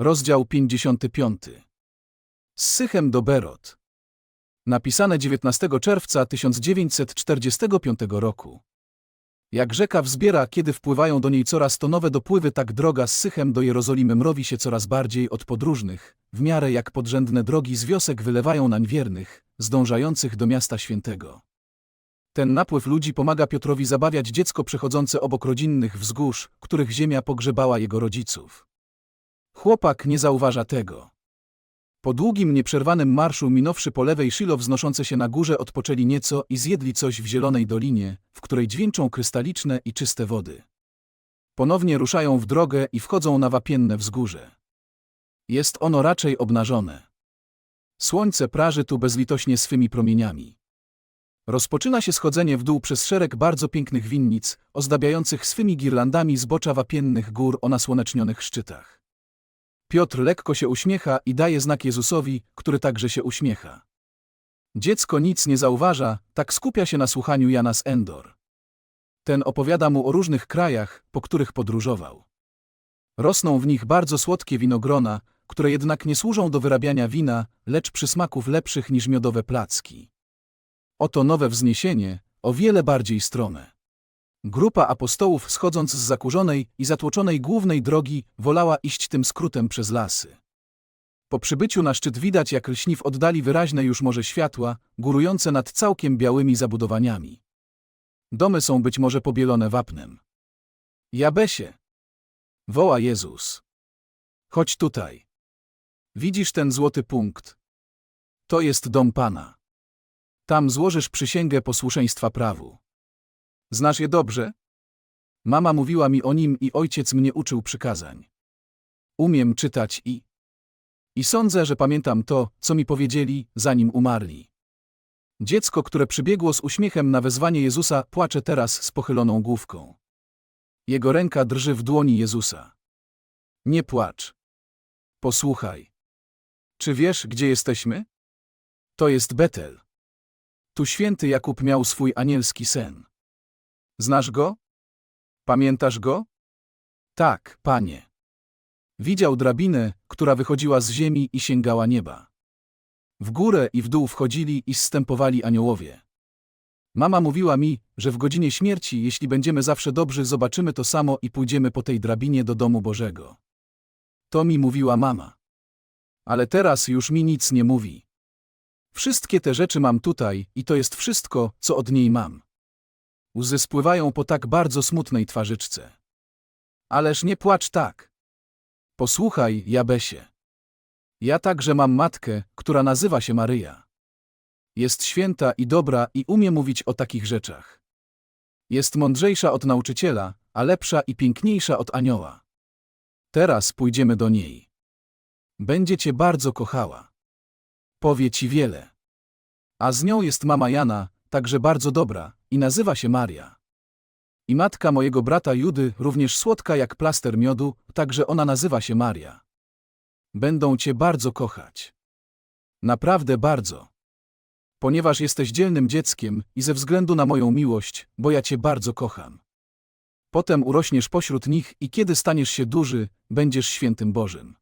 Rozdział 55. Z Sychem do Berot. Napisane 19 czerwca 1945 roku. Jak rzeka wzbiera, kiedy wpływają do niej coraz to nowe dopływy, tak droga z Sychem do Jerozolimy mrowi się coraz bardziej od podróżnych, w miarę jak podrzędne drogi z wiosek wylewają nań wiernych, zdążających do miasta świętego. Ten napływ ludzi pomaga Piotrowi zabawiać dziecko przechodzące obok rodzinnych wzgórz, których ziemia pogrzebała jego rodziców. Chłopak nie zauważa tego. Po długim, nieprzerwanym marszu, minąwszy po lewej Shilo wznoszące się na górze, odpoczęli nieco i zjedli coś w zielonej dolinie, w której dźwięczą krystaliczne i czyste wody. Ponownie ruszają w drogę i wchodzą na wapienne wzgórze. Jest ono raczej obnażone. Słońce praży tu bezlitośnie swymi promieniami. Rozpoczyna się schodzenie w dół przez szereg bardzo pięknych winnic, ozdabiających swymi girlandami zbocza wapiennych gór o nasłonecznionych szczytach. Piotr lekko się uśmiecha i daje znak Jezusowi, który także się uśmiecha. Dziecko nic nie zauważa, tak skupia się na słuchaniu Jana z Endor. Ten opowiada mu o różnych krajach, po których podróżował. Rosną w nich bardzo słodkie winogrona, które jednak nie służą do wyrabiania wina, lecz przysmaków lepszych niż miodowe placki. Oto nowe wzniesienie, o wiele bardziej strome. Grupa apostołów schodząc z zakurzonej i zatłoczonej głównej drogi wolała iść tym skrótem przez lasy. Po przybyciu na szczyt widać jak lśni w oddali wyraźne już morze światła, górujące nad całkiem białymi zabudowaniami. Domy są być może pobielone wapnem. Jabesie! Woła Jezus. Chodź tutaj. Widzisz ten złoty punkt? To jest dom Pana. Tam złożysz przysięgę posłuszeństwa prawu. Znasz je dobrze? Mama mówiła mi o nim i ojciec mnie uczył przykazań. Umiem czytać i... I sądzę, że pamiętam to, co mi powiedzieli, zanim umarli. Dziecko, które przybiegło z uśmiechem na wezwanie Jezusa, płacze teraz z pochyloną główką. Jego ręka drży w dłoni Jezusa. Nie płacz. Posłuchaj. Czy wiesz, gdzie jesteśmy? To jest Betel. Tu święty Jakub miał swój anielski sen. Znasz go? Pamiętasz go? Tak, panie. Widział drabinę, która wychodziła z ziemi i sięgała nieba. W górę i w dół wchodzili i zstępowali aniołowie. Mama mówiła mi, że w godzinie śmierci, jeśli będziemy zawsze dobrzy, zobaczymy to samo i pójdziemy po tej drabinie do domu Bożego. To mi mówiła mama. Ale teraz już mi nic nie mówi. Wszystkie te rzeczy mam tutaj i to jest wszystko, co od niej mam. Łzy spływają po tak bardzo smutnej twarzyczce. Ależ nie płacz tak. Posłuchaj, Jabesie. Ja także mam matkę, która nazywa się Maryja. Jest święta i dobra i umie mówić o takich rzeczach. Jest mądrzejsza od nauczyciela, a lepsza i piękniejsza od anioła. Teraz pójdziemy do niej. Będzie cię bardzo kochała. Powie ci wiele. A z nią jest mama Jana, także bardzo dobra, i nazywa się Maria. I matka mojego brata Judy, również słodka jak plaster miodu, także ona nazywa się Maria. Będą cię bardzo kochać. Naprawdę bardzo. Ponieważ jesteś dzielnym dzieckiem i ze względu na moją miłość, bo ja cię bardzo kocham. Potem urośniesz pośród nich i kiedy staniesz się duży, będziesz świętym Bożym.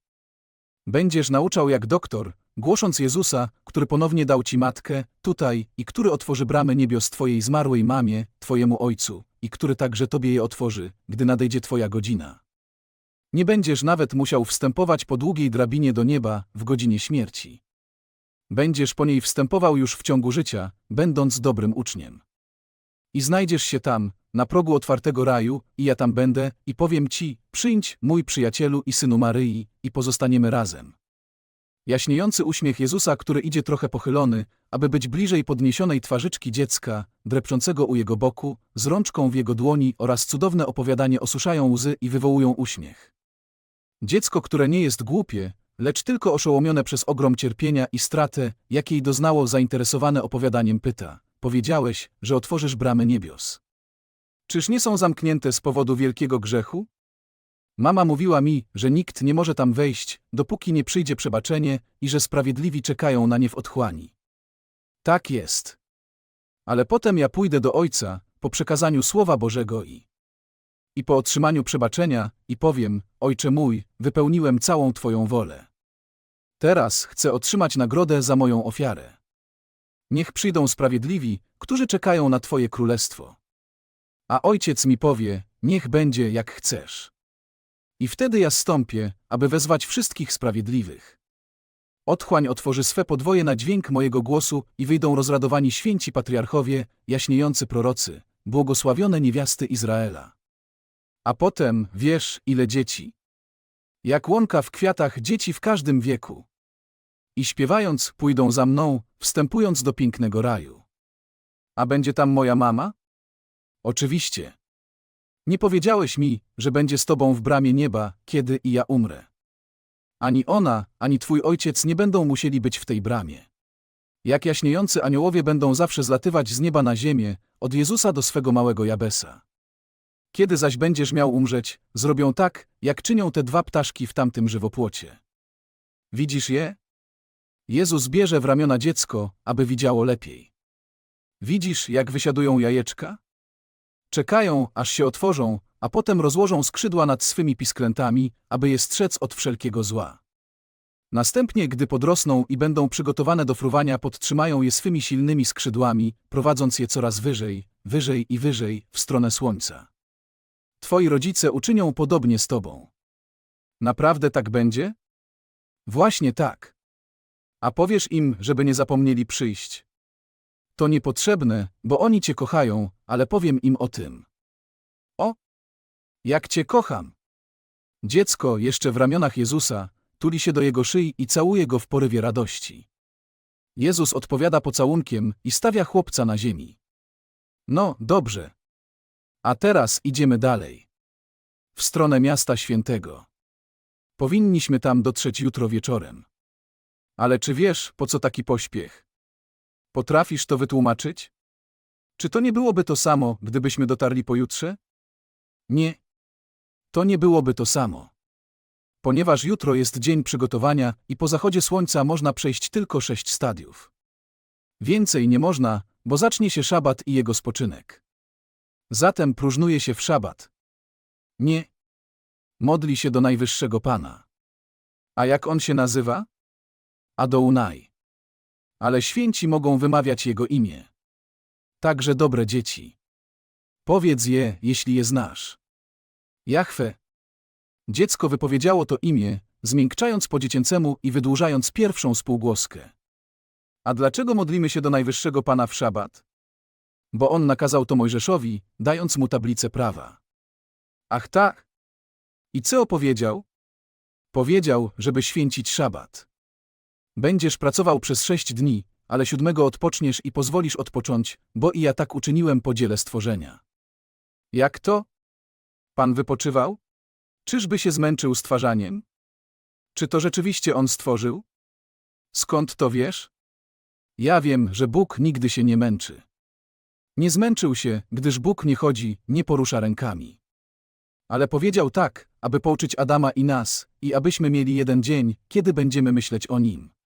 Będziesz nauczał jak doktor, głosząc Jezusa, który ponownie dał ci matkę, tutaj, i który otworzy bramy niebios twojej zmarłej mamie, twojemu ojcu, i który także tobie je otworzy, gdy nadejdzie twoja godzina. Nie będziesz nawet musiał wstępować po długiej drabinie do nieba w godzinie śmierci. Będziesz po niej wstępował już w ciągu życia, będąc dobrym uczniem. I znajdziesz się tam, na progu otwartego raju, i ja tam będę, i powiem ci, przyjdź, mój przyjacielu i synu Maryi, i pozostaniemy razem. Jaśniejący uśmiech Jezusa, który idzie trochę pochylony, aby być bliżej podniesionej twarzyczki dziecka, drepczącego u jego boku, z rączką w jego dłoni oraz cudowne opowiadanie osuszają łzy i wywołują uśmiech. Dziecko, które nie jest głupie, lecz tylko oszołomione przez ogrom cierpienia i stratę, jakiej doznało zainteresowane opowiadaniem pyta. Powiedziałeś, że otworzysz bramy niebios. Czyż nie są zamknięte z powodu wielkiego grzechu? Mama mówiła mi, że nikt nie może tam wejść, dopóki nie przyjdzie przebaczenie i że sprawiedliwi czekają na nie w otchłani. Tak jest. Ale potem ja pójdę do Ojca, po przekazaniu Słowa Bożego i... i po otrzymaniu przebaczenia i powiem, Ojcze mój, wypełniłem całą Twoją wolę. Teraz chcę otrzymać nagrodę za moją ofiarę. Niech przyjdą sprawiedliwi, którzy czekają na Twoje królestwo. A Ojciec mi powie, niech będzie jak chcesz. I wtedy ja stąpię, aby wezwać wszystkich sprawiedliwych. Otchłań otworzy swe podwoje na dźwięk mojego głosu i wyjdą rozradowani święci patriarchowie, jaśniejący prorocy, błogosławione niewiasty Izraela. A potem, wiesz, ile dzieci. Jak łąka w kwiatach dzieci w każdym wieku. I śpiewając, pójdą za mną, wstępując do pięknego raju. A będzie tam moja mama? Oczywiście. Nie powiedziałeś mi, że będzie z tobą w bramie nieba, kiedy i ja umrę. Ani ona, ani twój ojciec nie będą musieli być w tej bramie. Jak jaśniejący aniołowie będą zawsze zlatywać z nieba na ziemię, od Jezusa do swego małego Jabesa. Kiedy zaś będziesz miał umrzeć, zrobią tak, jak czynią te dwa ptaszki w tamtym żywopłocie. Widzisz je? Jezus bierze w ramiona dziecko, aby widziało lepiej. Widzisz, jak wysiadują jajeczka? Czekają, aż się otworzą, a potem rozłożą skrzydła nad swymi pisklętami, aby je strzec od wszelkiego zła. Następnie, gdy podrosną i będą przygotowane do fruwania, podtrzymają je swymi silnymi skrzydłami, prowadząc je coraz wyżej, wyżej i wyżej w stronę słońca. Twoi rodzice uczynią podobnie z tobą. Naprawdę tak będzie? Właśnie tak. A powiesz im, żeby nie zapomnieli przyjść. To niepotrzebne, bo oni cię kochają, ale powiem im o tym. O! Jak cię kocham! Dziecko, jeszcze w ramionach Jezusa, tuli się do jego szyi i całuje go w porywie radości. Jezus odpowiada pocałunkiem i stawia chłopca na ziemi. No, dobrze. A teraz idziemy dalej. W stronę miasta świętego. Powinniśmy tam dotrzeć jutro wieczorem. Ale czy wiesz, po co taki pośpiech? Potrafisz to wytłumaczyć? Czy to nie byłoby to samo, gdybyśmy dotarli pojutrze? Nie. To nie byłoby to samo. Ponieważ jutro jest dzień przygotowania i po zachodzie słońca można przejść tylko sześć stadiów. Więcej nie można, bo zacznie się szabat i jego spoczynek. Zatem próżnuje się w szabat. Nie. Modli się do Najwyższego Pana. A jak on się nazywa? Adonai. Ale święci mogą wymawiać jego imię. Także dobre dzieci. Powiedz je, jeśli je znasz. Jachwę. Dziecko wypowiedziało to imię, zmiękczając po dziecięcemu i wydłużając pierwszą spółgłoskę. A dlaczego modlimy się do Najwyższego Pana w szabat? Bo on nakazał to Mojżeszowi, dając mu tablicę prawa. Ach tak. I co opowiedział? Powiedział, żeby święcić szabat. Będziesz pracował przez sześć dni, ale siódmego odpoczniesz i pozwolisz odpocząć, bo i ja tak uczyniłem po dziele stworzenia. Jak to? Pan wypoczywał? Czyżby się zmęczył stwarzaniem? Czy to rzeczywiście on stworzył? Skąd to wiesz? Ja wiem, że Bóg nigdy się nie męczy. Nie zmęczył się, gdyż Bóg nie chodzi, nie porusza rękami. Ale powiedział tak, aby pouczyć Adama i nas, i abyśmy mieli jeden dzień, kiedy będziemy myśleć o nim.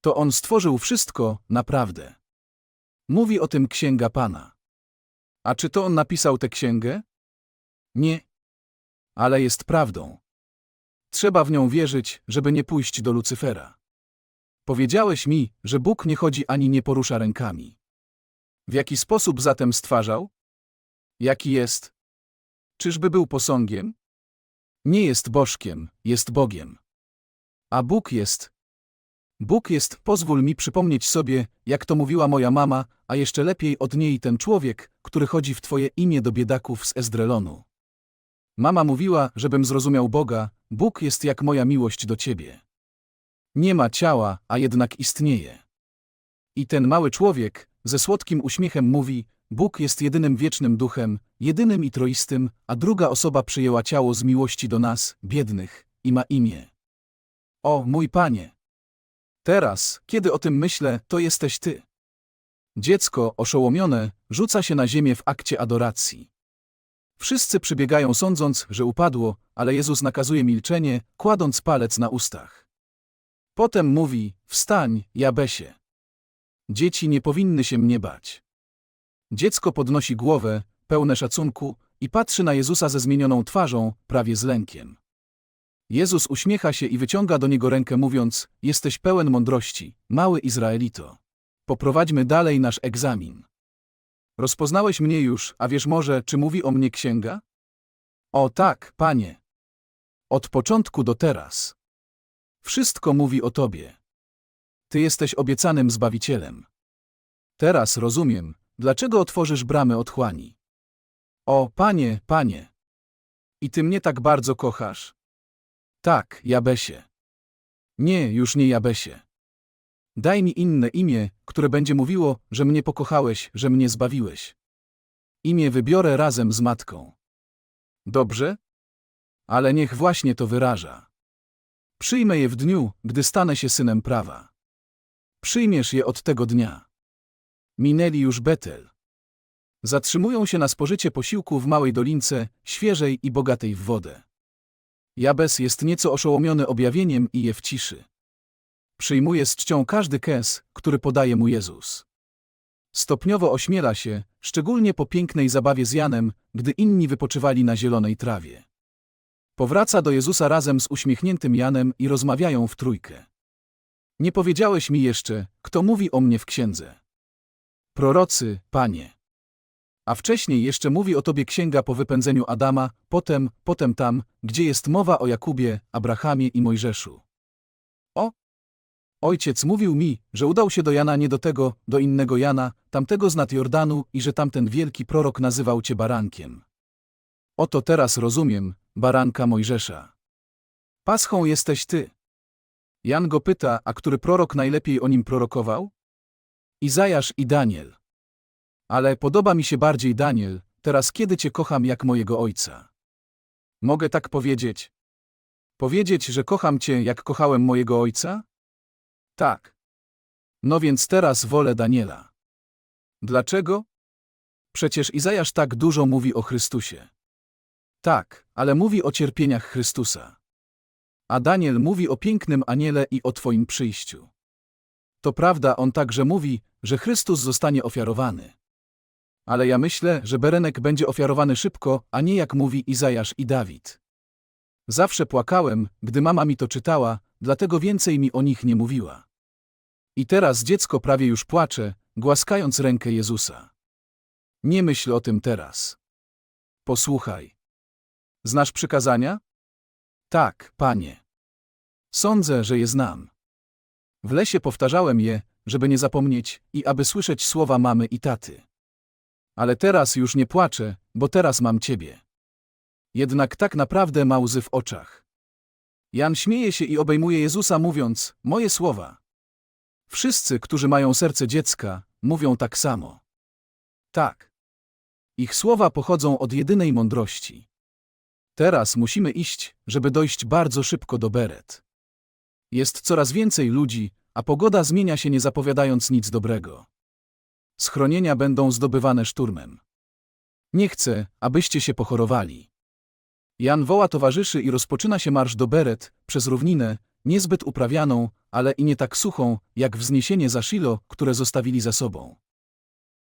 To on stworzył wszystko, naprawdę. Mówi o tym księga Pana. A czy to on napisał tę księgę? Nie. Ale jest prawdą. Trzeba w nią wierzyć, żeby nie pójść do Lucyfera. Powiedziałeś mi, że Bóg nie chodzi ani nie porusza rękami. W jaki sposób zatem stwarzał? Jaki jest? Czyżby był posągiem? Nie jest bożkiem, jest Bogiem. A Bóg jest. Bóg jest, pozwól mi przypomnieć sobie, jak to mówiła moja mama, a jeszcze lepiej od niej ten człowiek, który chodzi w Twoje imię do biedaków z Ezdrelonu. Mama mówiła, żebym zrozumiał Boga, Bóg jest jak moja miłość do Ciebie. Nie ma ciała, a jednak istnieje. I ten mały człowiek, ze słodkim uśmiechem mówi, Bóg jest jedynym wiecznym duchem, jedynym i troistym, a druga osoba przyjęła ciało z miłości do nas, biednych, i ma imię. O, mój Panie! Teraz, kiedy o tym myślę, to jesteś Ty. Dziecko, oszołomione, rzuca się na ziemię w akcie adoracji. Wszyscy przybiegają sądząc, że upadło, ale Jezus nakazuje milczenie, kładąc palec na ustach. Potem mówi, wstań, Jabesie. Dzieci nie powinny się mnie bać. Dziecko podnosi głowę, pełne szacunku, i patrzy na Jezusa ze zmienioną twarzą, prawie z lękiem. Jezus uśmiecha się i wyciąga do niego rękę, mówiąc: Jesteś pełen mądrości, mały Izraelito. Poprowadźmy dalej nasz egzamin. Rozpoznałeś mnie już, a wiesz może, czy mówi o mnie księga? O tak, panie. Od początku do teraz. Wszystko mówi o tobie. Ty jesteś obiecanym zbawicielem. Teraz rozumiem, dlaczego otworzysz bramy otchłani. O, panie, panie. I ty mnie tak bardzo kochasz? Tak, Jabesie. Nie, już nie Jabesie. Daj mi inne imię, które będzie mówiło, że mnie pokochałeś, że mnie zbawiłeś. Imię wybiorę razem z matką. Dobrze? Ale niech właśnie to wyraża. Przyjmę je w dniu, gdy stanę się synem prawa. Przyjmiesz je od tego dnia. Minęli już Betel. Zatrzymują się na spożycie posiłku w małej dolince, świeżej i bogatej w wodę. Jabes jest nieco oszołomiony objawieniem i je w ciszy. Przyjmuje z czcią każdy kes, który podaje mu Jezus. Stopniowo ośmiela się, szczególnie po pięknej zabawie z Janem, gdy inni wypoczywali na zielonej trawie. Powraca do Jezusa razem z uśmiechniętym Janem i rozmawiają w trójkę. Nie powiedziałeś mi jeszcze, kto mówi o mnie w księdze. Prorocy, panie. A wcześniej jeszcze mówi o tobie księga po wypędzeniu Adama, potem, potem tam, gdzie jest mowa o Jakubie, Abrahamie i Mojżeszu. O! Ojciec mówił mi, że udał się do Jana nie do tego, do innego Jana, tamtego z nad Jordanu i że tamten wielki prorok nazywał cię barankiem. Oto teraz rozumiem, baranka Mojżesza. Paschą jesteś ty. Jan go pyta, a który prorok najlepiej o nim prorokował? Izajasz i Daniel. Ale podoba mi się bardziej Daniel, teraz kiedy cię kocham jak mojego ojca. Mogę tak powiedzieć? Powiedzieć, że kocham cię jak kochałem mojego ojca? Tak. No więc teraz wolę Daniela. Dlaczego? Przecież Izajasz tak dużo mówi o Chrystusie. Tak, ale mówi o cierpieniach Chrystusa. A Daniel mówi o pięknym aniele i o Twoim przyjściu. To prawda, on także mówi, że Chrystus zostanie ofiarowany. Ale ja myślę, że berenek będzie ofiarowany szybko, a nie jak mówi Izajasz i Dawid. Zawsze płakałem, gdy mama mi to czytała, dlatego więcej mi o nich nie mówiła. I teraz dziecko prawie już płacze, głaskając rękę Jezusa. Nie myśl o tym teraz. Posłuchaj. Znasz przykazania? Tak, panie. Sądzę, że je znam. W lesie powtarzałem je, żeby nie zapomnieć i aby słyszeć słowa mamy i taty. Ale teraz już nie płaczę, bo teraz mam ciebie. Jednak tak naprawdę ma łzy w oczach. Jan śmieje się i obejmuje Jezusa, mówiąc: Moje słowa. Wszyscy, którzy mają serce dziecka, mówią tak samo. Tak. Ich słowa pochodzą od jedynej mądrości. Teraz musimy iść, żeby dojść bardzo szybko do Beret. Jest coraz więcej ludzi, a pogoda zmienia się nie zapowiadając nic dobrego. Schronienia będą zdobywane szturmem. Nie chcę, abyście się pochorowali. Jan woła towarzyszy i rozpoczyna się marsz do Beret, przez równinę, niezbyt uprawianą, ale i nie tak suchą, jak wzniesienie za Shilo, które zostawili za sobą.